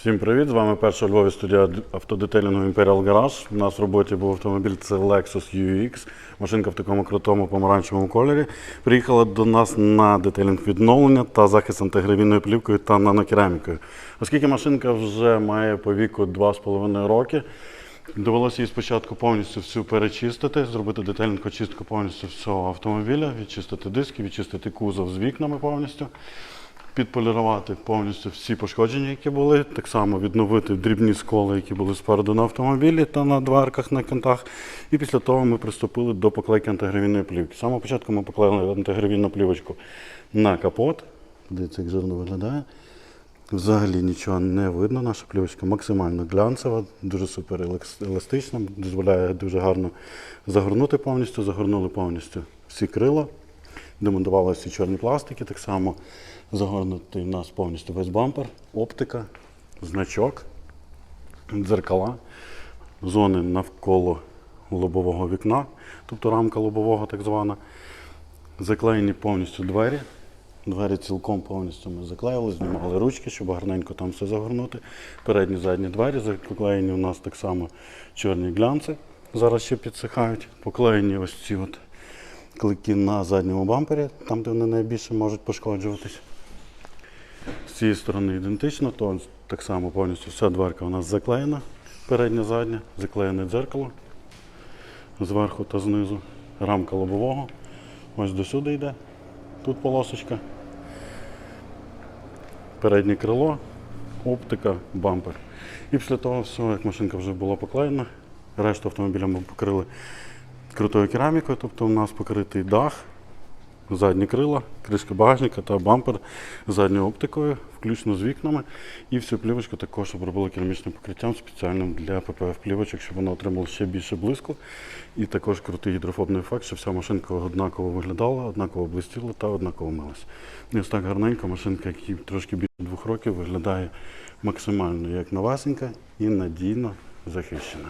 Всім привіт! З вами перша Львові студія автодетелінгу Imperial Garage. У нас в роботі був автомобіль це Lexus UX. Машинка в такому крутому помаранчевому кольорі. Приїхала до нас на детелінг відновлення та захист антигравійною плівкою та нанокерамікою. Оскільки машинка вже має по віку 2,5 роки, довелося її спочатку повністю всю перечистити, зробити детальну очистку повністю всього автомобіля, відчистити диски, відчистити кузов з вікнами повністю підполірувати повністю всі пошкодження, які були. Так само відновити дрібні сколи, які були спереду на автомобілі та на дверках, на кантах. І після того ми приступили до поклейки антигравійної плівки. З самого початку ми поклеїли антигравійну плівочку на капот. Дивіться, як жирно виглядає. Взагалі нічого не видно. Наша плівочка максимально глянцева, дуже супер еластична, дозволяє дуже гарно загорнути повністю. Загорнули повністю всі крила. Демонтували всі чорні пластики, так само загорнутий у нас повністю весь бампер, оптика, значок, дзеркала, зони навколо лобового вікна, тобто рамка лобового так звана. Заклеєні повністю двері. Двері цілком повністю ми заклеїли, знімали ручки, щоб гарненько там все загорнути. Передні задні двері заклеєні у нас так само чорні глянці. Зараз ще підсихають. Поклеєні ось ці от клики на задньому бампері, там де вони найбільше можуть пошкоджуватись. З цієї сторони ідентично, то так само повністю вся дверка у нас заклеєна, передня, задня, заклеєне дзеркало зверху та знизу, рамка лобового. Ось до сюди йде. Тут полосочка. Переднє крило, оптика, бампер. І після того всього, як машинка вже була поклеєна, решту автомобіля ми покрили крутою керамікою, тобто у нас покритий дах, задні крила, кришка багажника та бампер задньою оптикою, включно з вікнами. І всю плівочку також обробили керамічним покриттям спеціальним для ППФ плівочок, щоб вона отримала ще більше блиску. І також крутий гідрофобний ефект, щоб вся машинка однаково виглядала, однаково блистіла та однаково милась. І ось так гарненько машинка, якій трошки більше двох років, виглядає максимально як новасенька і надійно захищена.